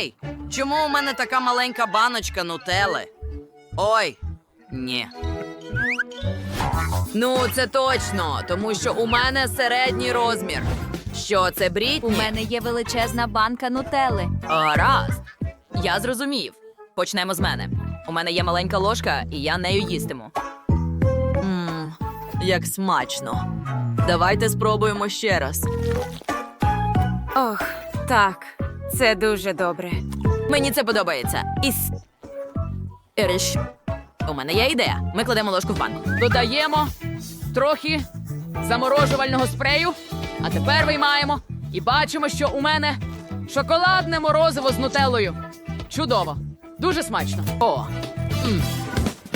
Гей, чому у мене така маленька баночка нутели? Ой, ні. Ну, це точно, тому що у мене середній розмір. Що це Брітні? У мене є величезна банка нутели. Гаразд. Я зрозумів. Почнемо з мене. У мене є маленька ложка, і я нею їстиму. Мм, як смачно. Давайте спробуємо ще раз. Ох, так, це дуже добре. Мені це подобається. Іс. Іриш. У мене є ідея. Ми кладемо ложку в банку. Додаємо трохи заморожувального спрею, а тепер виймаємо і бачимо, що у мене шоколадне морозиво з нутеллою. Чудово, дуже смачно. О. м.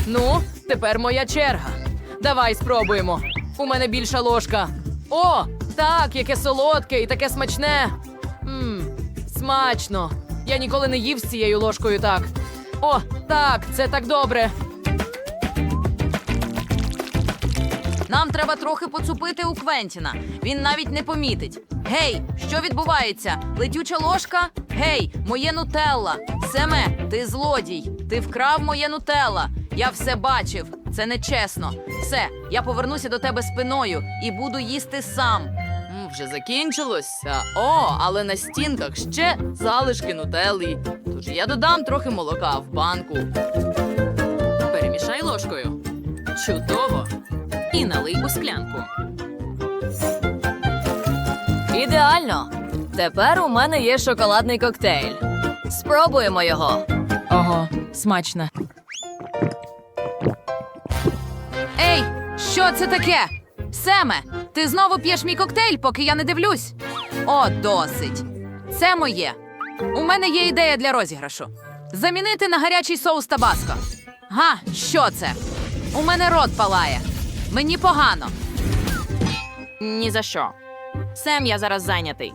Ну, тепер моя черга. Давай спробуємо. У мене більша ложка. О, так, яке солодке і таке смачне. Мм, смачно. Я ніколи не їв з цією ложкою так. О, так, це так добре. Нам треба трохи поцупити у Квентіна. Він навіть не помітить. Гей, що відбувається? Летюча ложка? Гей, моє нутелла. Семе, ти злодій. Ти вкрав моє нутелла. Я все бачив. Це нечесно. Все, я повернуся до тебе спиною і буду їсти сам. Вже закінчилося. О, але на стінках ще залишки нутелли. Тож я додам трохи молока в банку. Перемішай ложкою. Чудово. І налий у склянку. Ідеально. Тепер у мене є шоколадний коктейль. Спробуємо його. Ого, смачно. Ей, що це таке? Семе, ти знову п'єш мій коктейль, поки я не дивлюсь. О, досить. Це моє. У мене є ідея для розіграшу. Замінити на гарячий соус табаско. Га, що це? У мене рот палає. Мені погано. Ні за що. Сем, я зараз зайнятий.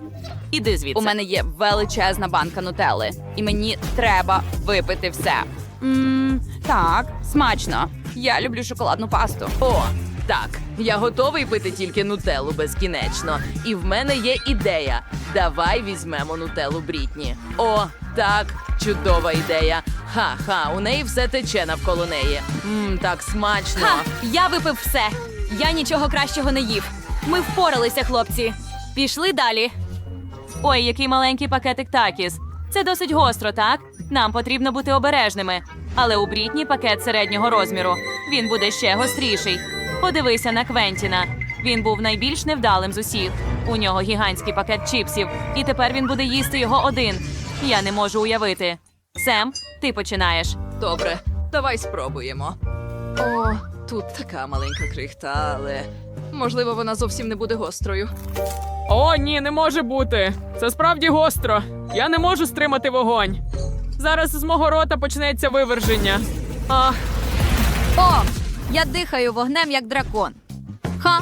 Іди звідси. У мене є величезна банка нутели, і мені треба випити все. Мм, так, смачно. Я люблю шоколадну пасту. О, так. Я готовий пити тільки нутеллу безкінечно. І в мене є ідея. Давай візьмемо нутеллу Брітні. О, так, чудова ідея. Ха-ха, у неї все тече навколо неї. Мм, так смачно. Ха, я випив все. Я нічого кращого не їв. Ми впоралися, хлопці. Пішли далі. Ой, який маленький пакетик такіс. Це досить гостро, так? Нам потрібно бути обережними. Але у Брітні пакет середнього розміру. Він буде ще гостріший. Подивися на Квентіна. Він був найбільш невдалим з усіх. У нього гігантський пакет чіпсів, і тепер він буде їсти його один. Я не можу уявити. Сем, ти починаєш. Добре, давай спробуємо. О, тут така маленька крихта, але можливо вона зовсім не буде гострою. О, ні, не може бути. Це справді гостро. Я не можу стримати вогонь. Зараз з мого рота почнеться виверження. Ах, О, я дихаю вогнем як дракон. Ха,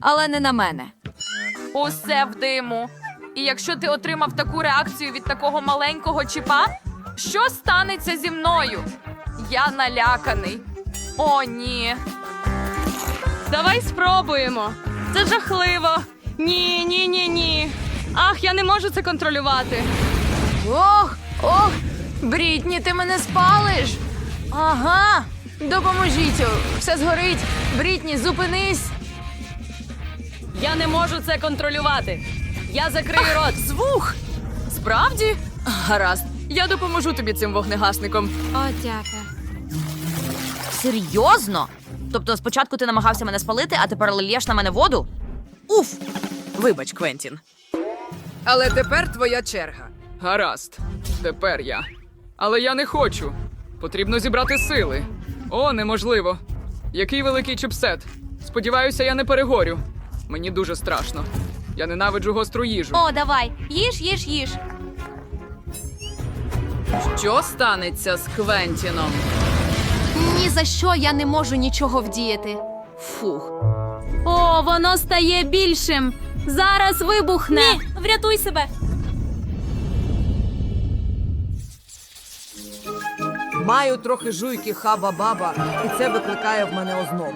але не на мене. усе в диму. І якщо ти отримав таку реакцію від такого маленького чіпа, що станеться зі мною? Я наляканий. О, ні. Давай спробуємо. Це жахливо. Ні, ні, ні, ні. Ах, я не можу це контролювати. Ох, ох, Брітні, ти мене спалиш. Ага, допоможіть, все згорить. Брітні, зупинись. Я не можу це контролювати. Я закрию рот. Звук. Справді? Гаразд, я допоможу тобі цим вогнегасником. О, дяка. Серйозно? Тобто спочатку ти намагався мене спалити, а тепер лиєш на мене воду? Уф! Вибач, Квентін. Але тепер твоя черга. Гаразд, тепер я. Але я не хочу. Потрібно зібрати сили. О, неможливо. Який великий чіпсет. Сподіваюся, я не перегорю. Мені дуже страшно. Я ненавиджу гостру їжу. О, давай. Їж, їж, їж. Що станеться з Квентіном? Ні за що я не можу нічого вдіяти. Фух. О, воно стає більшим. Зараз вибухне. Ні, врятуй себе. Маю трохи жуйки хаба-баба, і це викликає в мене озноб.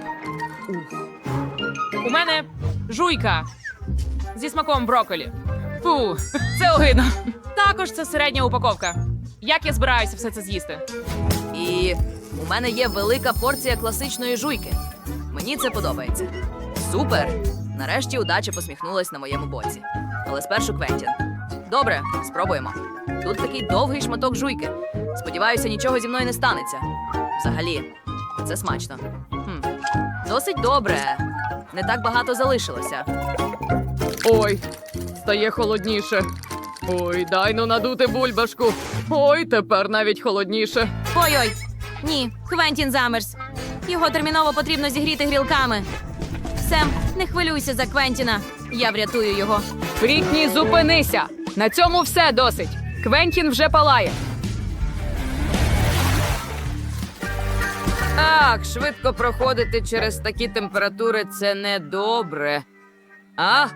Ух. У мене жуйка зі смаком брокколі. Фу, це огидно. Також це середня упаковка. Як я збираюся все це з'їсти? І у мене є велика порція класичної жуйки. Мені це подобається. Супер! Нарешті удача посміхнулась на моєму боці. Але спершу Квентін. Добре, спробуємо. Тут такий довгий шматок жуйки. Сподіваюся, нічого зі мною не станеться. Взагалі, це смачно. Хм. Досить добре. Не так багато залишилося. Ой, стає холодніше. Ой, дай ну надути бульбашку. Ой, тепер навіть холодніше. Ой-ой. Ні, Квентін замерз. Його терміново потрібно зігріти грілками. Сем, не хвилюйся за Квентіна. Я врятую його. Брітні, зупинися! На цьому все досить. Квентін вже палає. Так, швидко проходити через такі температури це недобре. А?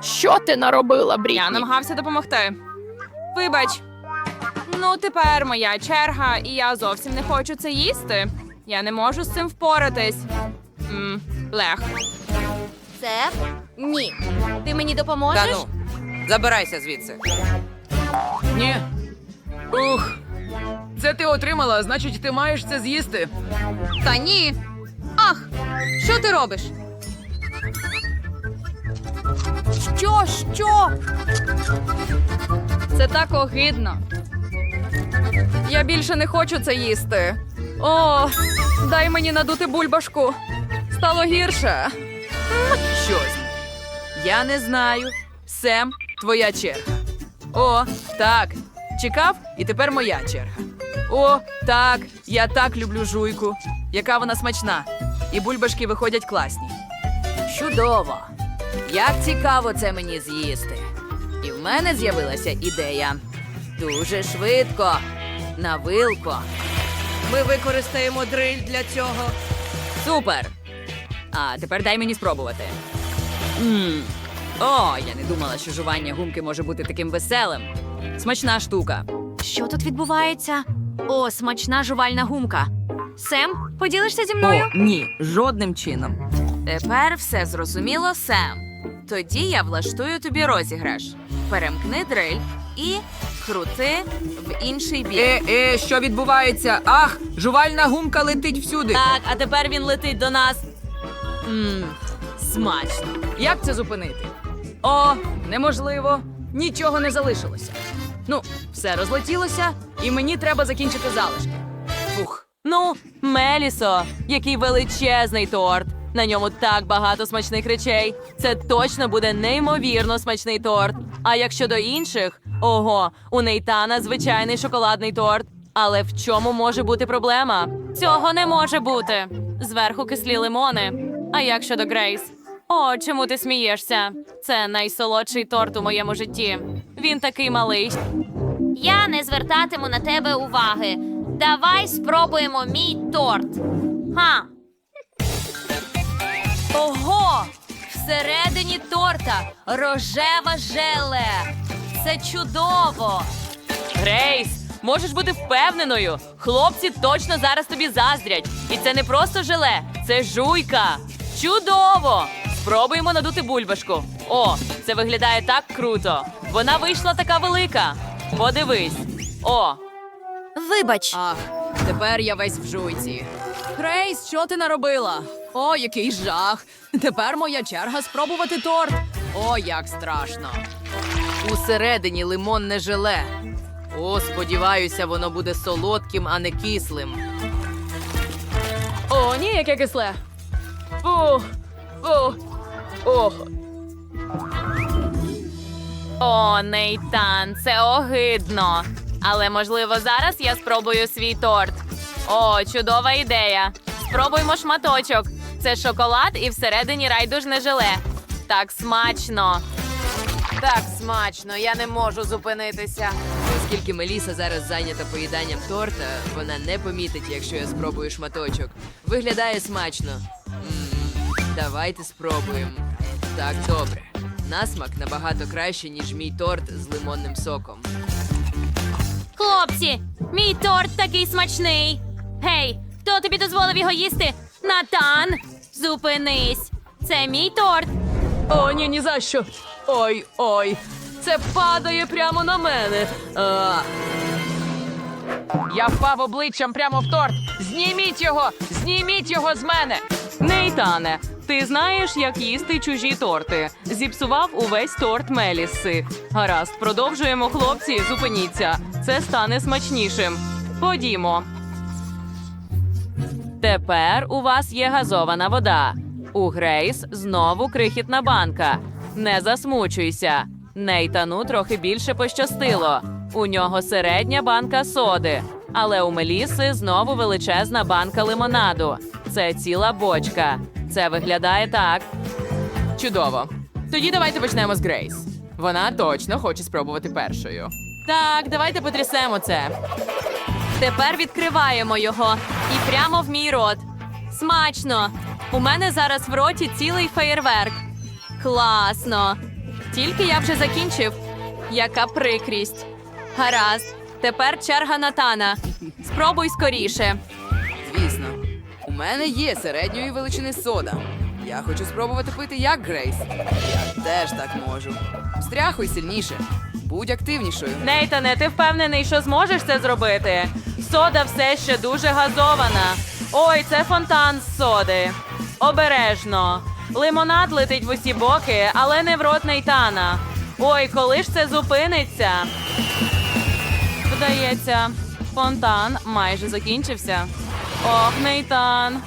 Що ти наробила, Брітні? Я намагався допомогти. Вибач. Ну, тепер моя черга, і я зовсім не хочу це їсти. Я не можу з цим впоратись. М, Лех. Це ні. Ти мені допоможеш? Та ну, забирайся звідси. Ні. Ух. Це ти отримала, значить, ти маєш це з'їсти. Та ні. Ах, що ти робиш? Що, що? Це так огидно. Я більше не хочу це їсти. О, дай мені надути бульбашку. Стало гірше. Що з ним? Я не знаю. Сем, твоя черга. О, так. Чекав, і тепер моя черга. О, так. Я так люблю жуйку. Яка вона смачна. І бульбашки виходять класні. Чудово! Як цікаво це мені з'їсти. І в мене з'явилася ідея. Дуже швидко. На вилко. Ми використаємо дриль для цього. Супер! А тепер дай мені спробувати. Мм. О, я не думала, що жування гумки може бути таким веселим. Смачна штука. Що тут відбувається? О, смачна жувальна гумка. Сем, поділишся зі мною? ні, жодним чином. Тепер все зрозуміло, Сем. Тоді я влаштую тобі розіграш. Перемкни дриль і крути в інший бік. Е, е, що відбувається? Ах, жувальна гумка летить всюди. Так, а тепер він летить до нас. Мм, смачно. Як це зупинити? О, неможливо. Нічого не залишилося. Ну, все розлетілося, і мені треба закінчити залишки. Фух. Ну, Мелісо, який величезний торт. На ньому так багато смачних речей. Це точно буде неймовірно смачний торт. А якщо до інших, ого, у Нейтана звичайний шоколадний торт. Але в чому може бути проблема? Цього не може бути. Зверху кислі лимони. А як щодо Грейс? О, чому ти смієшся? Це найсолодший торт у моєму житті. Він такий малий. Я не звертатиму на тебе уваги. Давай спробуємо мій торт. Ха. Ого! Всередині торта рожева желе. Це чудово. Грейс, можеш бути впевненою. Хлопці точно зараз тобі заздрять. І це не просто желе, це жуйка. Чудово! Спробуємо надути бульбашку. О, це виглядає так круто. Вона вийшла така велика. Подивись. О, Вибач. Ах, тепер я весь в жуйці. Грейс, що ти наробила? О, який жах! Тепер моя черга спробувати торт. О, як страшно. Усередині лимонне желе. О, сподіваюся, воно буде солодким, а не кислим. О, ні, яке кисле. Фу. Фу. Ох. О, Нейтан, це огидно. Але можливо зараз я спробую свій торт. О, чудова ідея. Спробуймо шматочок. Це шоколад і всередині райдужне желе. Так смачно. Так смачно, я не можу зупинитися. Оскільки Меліса зараз зайнята поїданням торта, вона не помітить, якщо я спробую шматочок. Виглядає смачно. м давайте спробуємо. Так, добре. Насмак набагато краще, ніж мій торт з лимонним соком. Хлопці, мій торт такий смачний. Гей, хто тобі дозволив його їсти? Натан, зупинись. Це мій торт. О, ні, ні за що. Ой, ой. Це падає прямо на мене. А, Я впав обличчям прямо в торт. Зніміть його! Зніміть його з мене! Нейтане, ти знаєш, як їсти чужі торти. Зіпсував увесь торт Мелісси. Гаразд, продовжуємо, хлопці. Зупиніться. Це стане смачнішим. Ходімо. Тепер у вас є газована вода. У Грейс знову крихітна банка. Не засмучуйся. Нейтану трохи більше пощастило. У нього середня банка соди. Але у Меліси знову величезна банка лимонаду. Це ціла бочка. Це виглядає так. Чудово. Тоді давайте почнемо з Грейс. Вона точно хоче спробувати першою. Так, давайте потрясемо це. Тепер відкриваємо його і прямо в мій рот. Смачно! У мене зараз в роті цілий феєрверк. Класно! Тільки я вже закінчив. Яка прикрість. Гаразд, тепер черга Натана. Спробуй скоріше. Мене є середньої величини сода. Я хочу спробувати пити як Грейс. Я теж так можу. Встряхуй сильніше, будь активнішою. Нейтане, ти впевнений, що зможеш це зробити? Сода все ще дуже газована. Ой, це фонтан з соди. Обережно. Лимонад летить в усі боки, але не в рот Нейтана. Ой, коли ж це зупиниться? Здається, фонтан майже закінчився. Ох, Нейтан,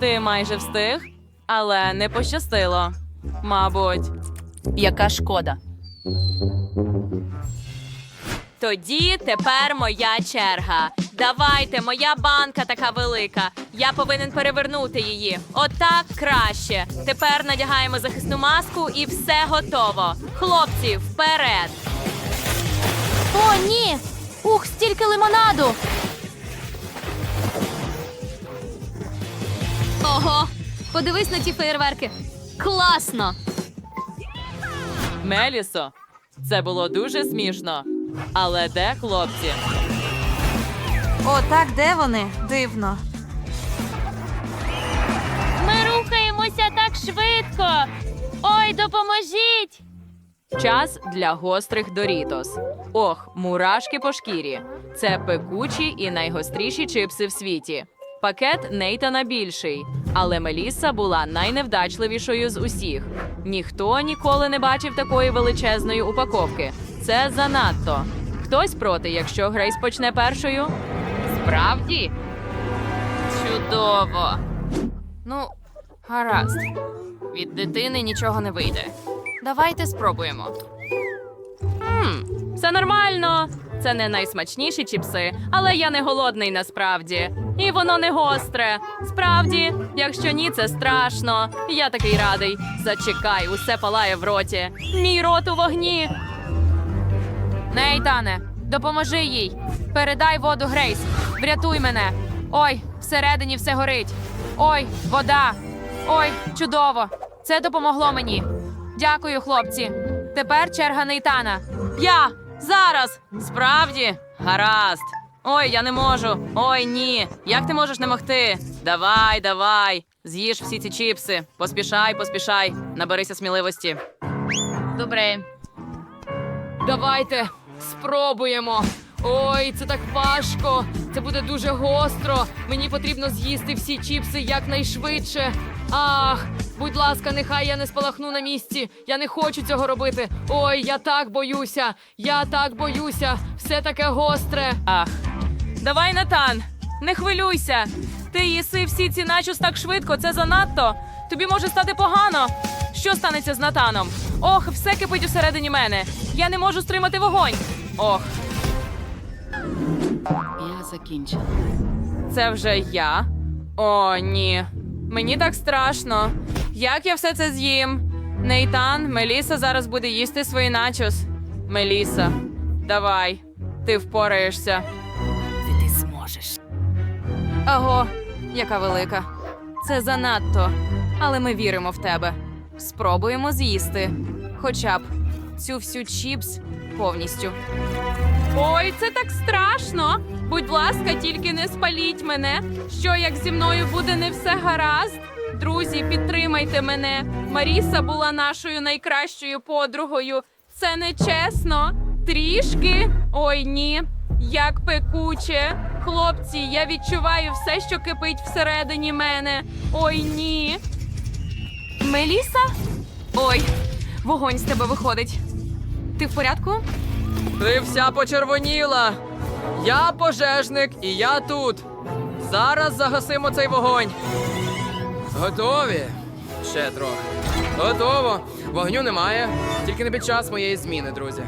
ти майже встиг, але не пощастило. Мабуть. Яка шкода. Тоді тепер моя черга. Давайте, моя банка така велика. Я повинен перевернути її. Отак краще. Тепер надягаємо захисну маску і все готово. Хлопці, вперед! О, ні! Ух, стільки лимонаду! Подивись на ті феєрверки. Класно! Мелісо, це було дуже смішно. Але де хлопці? О, так, де вони? Дивно. Ми рухаємося так швидко. Ой, допоможіть! Час для гострих дорітос. Ох, мурашки по шкірі. Це пекучі і найгостріші чипси в світі. Пакет Нейтана більший, але Мелісса була найневдачливішою з усіх. Ніхто ніколи не бачив такої величезної упаковки. Це занадто. Хтось проти, якщо Грейс почне першою? Справді? Чудово. Ну, гаразд. Від дитини нічого не вийде. Давайте спробуємо. Хм, все нормально. Це не найсмачніші чіпси, але я не голодний насправді. І воно не гостре. Справді, якщо ні, це страшно. Я такий радий. Зачекай, усе палає в роті. Мій рот у вогні. Нейтане, допоможи їй. Передай воду Грейс. Врятуй мене. Ой, всередині все горить. Ой, вода. Ой, чудово. Це допомогло мені. Дякую, хлопці. Тепер черга Нейтана. Я зараз. Справді, гаразд. Ой, я не можу. Ой, ні. Як ти можеш не могти? Давай, давай. З'їж всі ці чіпси. Поспішай, поспішай. Наберися сміливості. Добре. Давайте спробуємо. Ой, це так важко. Це буде дуже гостро. Мені потрібно з'їсти всі чіпси якнайшвидше. Ах, будь ласка, нехай я не спалахну на місці. Я не хочу цього робити. Ой, я так боюся. Я так боюся. Все таке гостре. Ах. Давай, Натан, не хвилюйся. Ти їси всі ці начос так швидко, це занадто. Тобі може стати погано. Що станеться з Натаном? Ох, все кипить усередині мене. Я не можу стримати вогонь. Ох. Я закінчила. Це вже я. О, ні. Мені так страшно. Як я все це з'їм? Нейтан, Меліса зараз буде їсти свої начос. Меліса, давай, ти впораєшся. Ти зможеш. Аго, яка велика. Це занадто. Але ми віримо в тебе. Спробуємо з'їсти. Хоча б цю всю чіпс повністю. Ой, це так страшно. Будь ласка, тільки не спаліть мене. Що як зі мною буде не все гаразд? Друзі, підтримайте мене. Маріса була нашою найкращою подругою. Це не чесно. Трішки. Ой, ні. Як пекуче. Хлопці, я відчуваю все, що кипить всередині мене. Ой, ні. Меліса? Ой, вогонь з тебе виходить. Ти в порядку? Ти вся почервоніла. Я пожежник і я тут. Зараз загасимо цей вогонь. Готові? Ще трохи. Готово. Вогню немає. Тільки не під час моєї зміни, друзі.